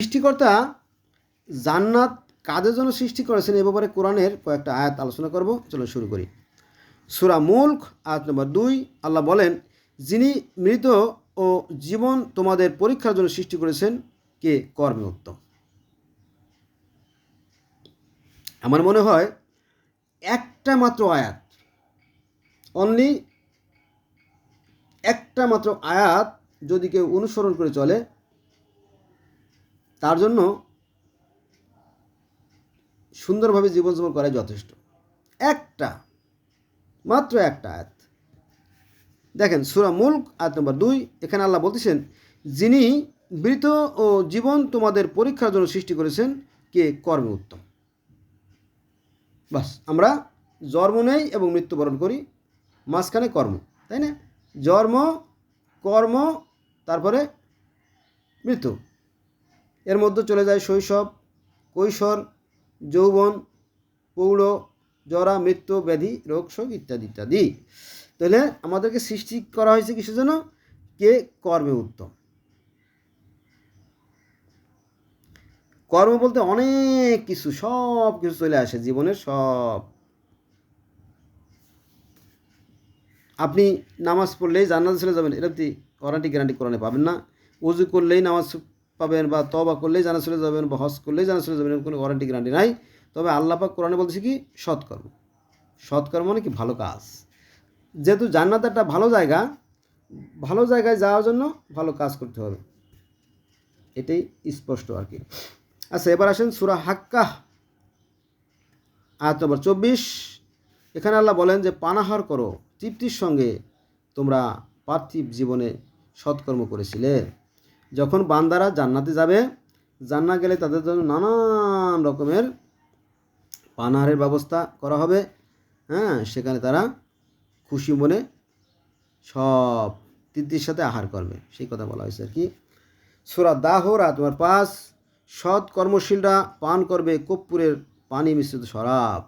সৃষ্টিকর্তা জান্নাত কাদের জন্য সৃষ্টি করেছেন এ ব্যাপারে কোরআনের কয়েকটা আয়াত আলোচনা করব। চলো শুরু করি। সুরা মুল্ক, আয়াত নম্বর দুই, আল্লাহ বলেন, যিনি মৃত ও জীবন তোমাদের পরীক্ষার জন্য সৃষ্টি করেছেন, কে কর্মে আমার মনে হয় একটা মাত্র আয়াত অনলি একটা মাত্র আয়াত যদি কেউ অনুসরণ করে চলে তার জন্য সুন্দরভাবে জীবনযাপন করাই যথেষ্ট। একটা, মাত্র একটা আয়াত। দেখেন, সুরা মুল্ক, আয়াত নম্বর দুই, এখানে আল্লাহ বলতেছেন, যিনি মৃত ও জীবন তোমাদের পরীক্ষার জন্য সৃষ্টি করেছেন, কে কর্মে উত্তম? বাস, আমরা জন্ম নেই এবং মৃত্যুবরণ করি, মাঝখানে কর্ম, তাই না? জন্ম, কর্ম, তারপরে মৃত্যু। এর মধ্যে চলে যায় শৈশব, কৈশোর, যৌবন পৌঢ় জরা, মৃত্যু, ব্যাধি, রোগ, শোক ইত্যাদি ইত্যাদি। তাহলে আমাদেরকে সৃষ্টি করা হয়েছে কিসের জন্য? কে কর্মে উত্তম? কর্ম বলতে অনেক কিছু, সব কিছু চলে আসে জীবনের সব। আপনি নামাজ পড়লেই জান্নাত চলে যাবেন ওয়ারান্টি গ্যারান্টি কোরআনে পাবেন না। উজু করলেই নামাজ পাবেন বা তবা করলেই জানা চলে যাবেন বা হজ করলেই জানা চলে যাবেন কোনো ওয়ারেন্টি গ্যারান্টি নাই। তবে আল্লাহ পাক কোরআনে বলতেছে কি? সৎকর্ম। সৎকর্ম মানে কি? ভালো কাজ। যেহেতু জান্নাত একটা ভালো জায়গা, ভালো জায়গায় যাওয়ার জন্য ভালো কাজ করতে হবে। এটাই স্পষ্ট আর কি। আচ্ছা এবার আসেন সুরা হাক্কা আয়াত নম্বর চব্বিশ। এখানে আল্লাহ বলেন যে, পানাহার করো, তৃপ্তির সঙ্গে তোমরা পার্থিব জীবনে সৎকর্ম করেছিলে। যখন বান্দারা জান্নাতে যাবে জান্না গেলে তাদের জন্য নানান রকমের পানাহারের ব্যবস্থা করা হবে। হ্যাঁ সেখানে তারা খুশি মনে সব তৃপ্তির সাথে আহার করবে। সেই কথা বলা হয়েছে আর কি। সুরা দাহ, রাত তোমার পাঁচ, সৎ কর্মশীলরা পান করবে কর্পূরের পানি মিশ্রিত শরাব।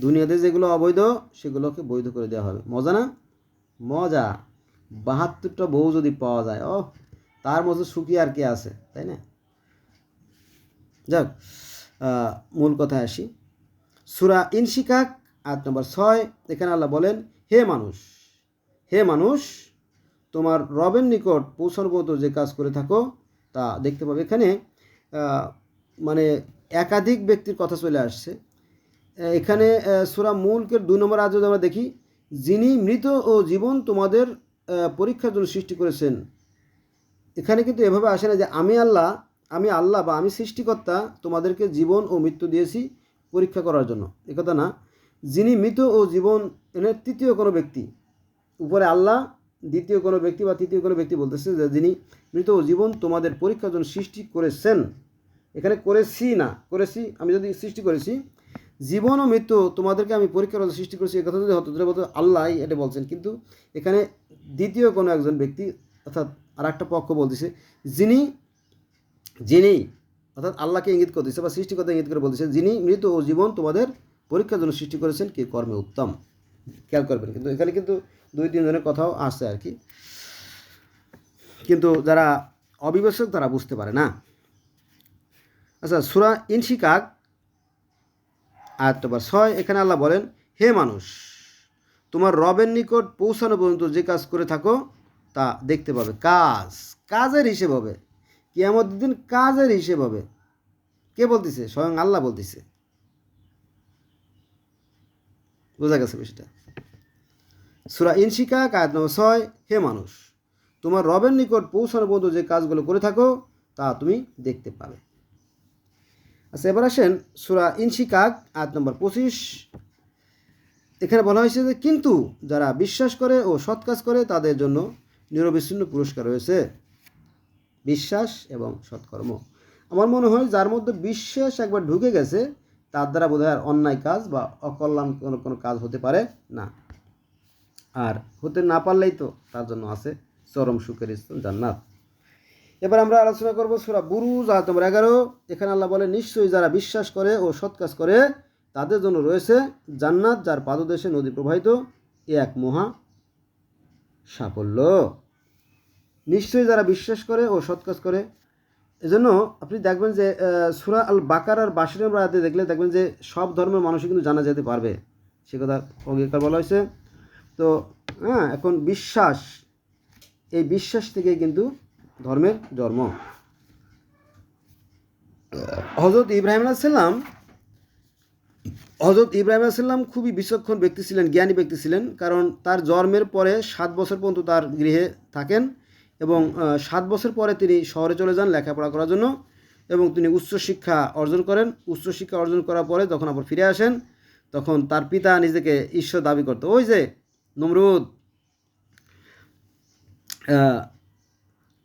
দুনিয়াতে যেগুলো অবৈধ, সেগুলোকে বৈধ করে দেওয়া হবে। মজা না? মজা। বাহাত্তরটা বউ যদি পাওয়া যায় ও তার মধ্যে সুখী আর কে আছে, তাই না? যাক মূল কথায় আসি। সুরা ইনশিকাক আট নম্বর ছয়, এখানে আল্লাহ বলেন, হে মানুষ হে মানুষ, তোমার রবের নিকট পৌঁছানো যে কাজ করে থাকো, তা দেখতে পাবে। এখানে মানে একাধিক ব্যক্তির কথা চলে আসছে। এখানে সুরা মুলকের দুই নম্বর আজ আমরা দেখি, যিনি মৃত ও জীবন তোমাদের পরীক্ষার জন্য সৃষ্টি করেছেন এখানে কিন্তু এভাবে আসে না যে আমি আল্লাহ আমি আল্লাহ বা আমি সৃষ্টিকর্তা তোমাদেরকে জীবন ও মৃত্যু দিয়েছি পরীক্ষা করার জন্য। একথা না। যিনি মৃত ও জীবন এনের তৃতীয় কোনো ব্যক্তি, উপরে আল্লাহ, দ্বিতীয় কোনো ব্যক্তি বা তৃতীয় কোনো ব্যক্তি বলতেছে যে যিনি মৃত ও জীবন তোমাদের পরীক্ষার জন্য সৃষ্টি করেছেন। এখানে করেছি না, করেছি, আমি যদি সৃষ্টি করেছি, জীবন ও মৃত্যু তোমাদেরকে আমি পরীক্ষার জন্য সৃষ্টি করেছি একথা যদি হতো আল্লাহ এটা বলছেন। কিন্তু এখানে দ্বিতীয় কোনো একজন ব্যক্তি অর্থাৎ আর একটা পক্ষ বলতেছে, যিনি যিনি, অর্থাৎ আল্লাহকে ইঙ্গিত করতেছে বা সৃষ্টিকর্তা ইঙ্গিত করে বলতেছে, যিনি মৃত ও জীবন তোমাদের পরীক্ষার জন্য সৃষ্টি করেছেন, কে কর্মে উত্তম। খেয়াল করবেন, কিন্তু এখানে কিন্তু দুই তিনজনের কথাও আসছে আর কি। কিন্তু যারা অবিবেচক তারা বুঝতে পারে না। আচ্ছা সুরা ইনশিকাক, আয়াত নম্বর ছয়, এখানে আল্লাহ বলেন, হে মানুষ, তোমার রবের নিকট পৌঁছানো পর্যন্ত যে কাজ করে থাকো তা দেখতে পাবে। কাজ, কাজের হিসেব হবে। কিয়ামত দিন কাজের হিসেব হবে। কে বলতেছে? স্বয়ং আল্লাহ বলতেছে। বোঝা গেছে বিষয়টা। সুরা ইনশিকা কায়াত নম্বর ছয়, হে মানুষ, তোমার রবের নিকট পৌঁছানো পর্যন্ত যে কাজগুলো করে থাকো, তা তুমি দেখতে পাবে। আচ্ছা এবার আসেন সুরা ইনশিকাক, আয়াত নম্বর পঁচিশ। এখানে বলা হয়েছে যে, কিন্তু যারা বিশ্বাস করে ও সৎ কাজ করে, তাদের জন্য নিরবিচ্ছিন্ন পুরস্কার রয়েছে। বিশ্বাস এবং সৎকর্ম। আমার মনে হয় যার মধ্যে বিশ্বাস একবার ঢুকে গেছে, তার দ্বারা বোধহয় আর অন্যায় কাজ বা অকল্যাণ কোনো কোনো কাজ হতে পারে না। আর হতে না পারলেই তো তার জন্য আছে চরম সুখের স্থান জান্নাত। এবার আমরা আলোচনা করব সুরা বুরুজ, আয়াত নম্বর এগারো। এখানে আল্লাহ বলে নিশ্চয়ই যারা বিশ্বাস করে ও সৎ কাজ করে, তাদের জন্য রয়েছে জান্নাত যার পাদদেশে নদী প্রবাহিত। এ এক মহা সাফল্য। নিশ্চয়ই যারা বিশ্বাস করে ও সৎ কাজ করে। এজন্য আপনি দেখবেন যে সুরা আল বাকার আর বাসির আয়াতে দেখলে দেখবেন যে, সব ধর্মের মানুষই কিন্তু জানা যেতে পারবে। সে কথা অঙ্গীকার বলা হয়েছে। তো হ্যাঁ এখন বিশ্বাস। এই বিশ্বাস থেকে কিন্তু ধর্মের জন্ম। হজরত ইব্রাহিম আলাইসাল্লাম হজরত ইব্রাহিম আলাইসাল্লাম খুবই বিচক্ষণ ব্যক্তি ছিলেন, জ্ঞানী ব্যক্তি ছিলেন, কারণ তার জন্মের পরে সাত বছর পর্যন্ত তার গৃহে থাকেন এবং সাত বছর পরে তিনি শহরে চলে যান লেখাপড়া করার জন্য এবং তিনি উচ্চশিক্ষা অর্জন করেন। উচ্চশিক্ষা অর্জন করার পরে যখন আবার ফিরে আসেন, তখন তার পিতা নিজেকে ঈশ্বর দাবি করতো। ওই যে নমরুদ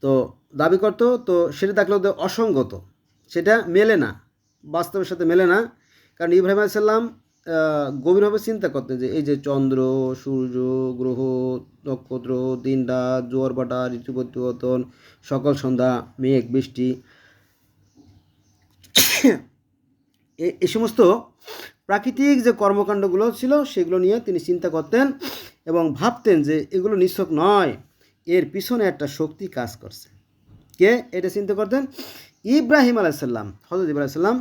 তো দাবি করতো, তো সেটা দেখল অসঙ্গত। সেটা মেলে না, বাস্তবের সাথে মেলে না। কারণ ইব্রাহিম আলাইসাল্লাম গভীরভাবে চিন্তা করতেন যে এই যে চন্দ্র, সূর্য, গ্রহ, নক্ষত্র দিন রাত জোয়ার বাটা ঋতু পরিবর্তন সকাল, সন্ধ্যা, মেঘ, বৃষ্টি এই সমস্ত প্রাকৃতিক যে কর্মকাণ্ডগুলো ছিল সেগুলো নিয়ে তিনি চিন্তা করতেন এবং ভাবতেন যে এগুলো নিছক নয়, এর পিছনে একটা শক্তি কাজ করছে। কে এটা চিন্তা করতেন? ইব্রাহিম আলাইসাল্লাম হজরত ইব্রাহিম সাল্লাম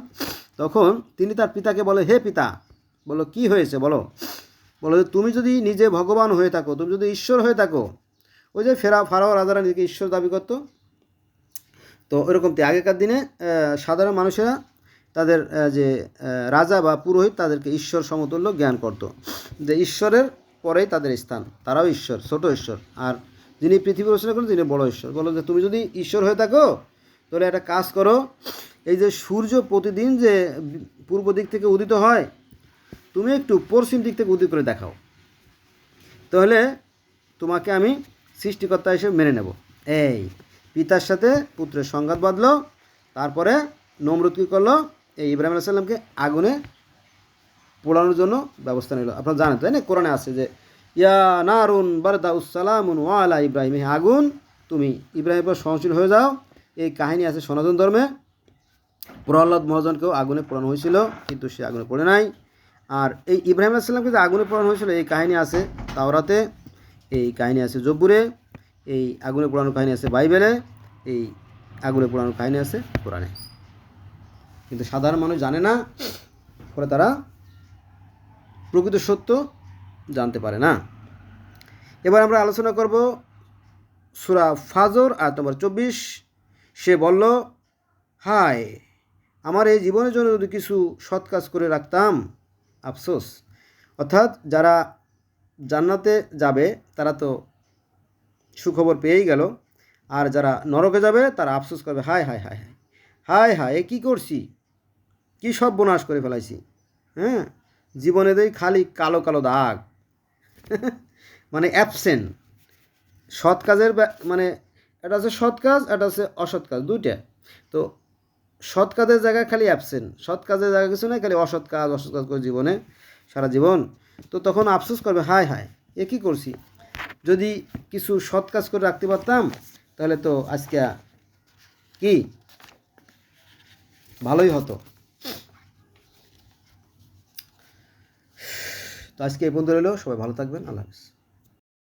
তখন তিনি তার পিতাকে বলে, হে পিতা। বলো কি হয়েছে? বলো। বলো যে, তুমি যদি নিজে ভগবান হয়ে থাকো, তুমি যদি ঈশ্বর হয়ে থাকো, ওই যে ফেরা, ফারাও রাজারা নিজেকে ঈশ্বর দাবি করত। তো ওরকম তো, আগেকার দিনে সাধারণ মানুষেরা তাদের যে রাজা বা পুরোহিত তাদেরকে ঈশ্বর সমতুল্য জ্ঞান করত। যে, ঈশ্বরের পরেই তাদের স্থান, তারাও ঈশ্বর, ছোট ঈশ্বর। আর যিনি পৃথিবী রচনা করেন তিনি বড় ঈশ্বর। বলো যে, তুমি যদি ঈশ্বর হয়ে থাকো, তাহলে একটা কাজ করো এই যে সূর্য প্রতিদিন যে পূর্ব দিক থেকে উদিত হয়, তুমি একটু পশ্চিম দিক থেকে উদিত করে দেখাও। তাহলে তোমাকে আমি সৃষ্টিকর্তা হিসেবে মেনে নেব। এই, পিতার সাথে পুত্রের সংঘাত বাঁধলো, তারপরে নমরুদ কী করল? এই ইব্রাহিম আলাইসাল্লামকে আগুনে পোড়ানোর জন্য ব্যবস্থা নিল। আপনারা জানেন, তাই না? কোরআনে আছে যে, ইয়া নারুন বারদা উসালামুন ওয়ালা ইব্রাহিম আগুন, তুমি ইব্রাহিমের পর সহনশীল হয়ে যাও। এই কাহিনী আছে সনাতন ধর্মে। প্রহ্লাদ মহাজনকেও আগুনে পোড়ানো হয়েছিল, কিন্তু সে আগুনে পড়ে নাই। আর এই ইব্রাহিম আলাইসাল্লামকে যে আগুনে পোড়ানো হয়েছিল, এই কাহিনী আছে তাওরাতে, এই কাহিনী আছে জব্বুরে, এই আগুনে পোড়ানোর কাহিনী আছে বাইবেলে, এই আগুনে পোড়ানোর কাহিনী আছে কোরআনে। কিন্তু সাধারণ মানুষ জানে না, ফলে তারা প্রকৃত সত্য জানতে পারে না। এবার আমরা আলোচনা করব সুরা ফাজর আর নম্বর চব্বিশ। সে বলল, হায় আমার এই জীবনের জন্য যদি কিছু সৎ কাজ করে রাখতাম, আফসোস। অর্থাৎ যারা জান্নাতে যাবে, তারা তো সুখবর পেয়েই গেল। আর যারা নরকে যাবে, তারা আফসোস করবে, হায় হায় হায় হায়। হায় হায় কী করছি? কী সব বোনাশ করে ফেলাইছি? হ্যাঁ? জীবনে দেই খালি কালো কালো দাগ। মানে অ্যাবসেন্ট সৎ কাজের মানে এটা হচ্ছে সৎ কাজ, এটা হচ্ছে অসৎ কাজ, দুইটা। তো সৎ কাজের জায়গায় খালি অ্যাবসেন্ট সৎ কাজের জায়গা কিছু নেই, খালি অসৎ কাজ অসৎ কাজ করে জীবনে, সারা জীবন। তো তখন আফসোস করবে, হায় হায়, এ কী করছি? যদি কিছু সৎ কাজ করে রাখতে পারতাম, তাহলে তো আজকে কি? ভালোই হতো। তো আজকে এই পর্যন্ত রইল, সবাই ভালো থাকবেন, আল্লাহ হাফিজ।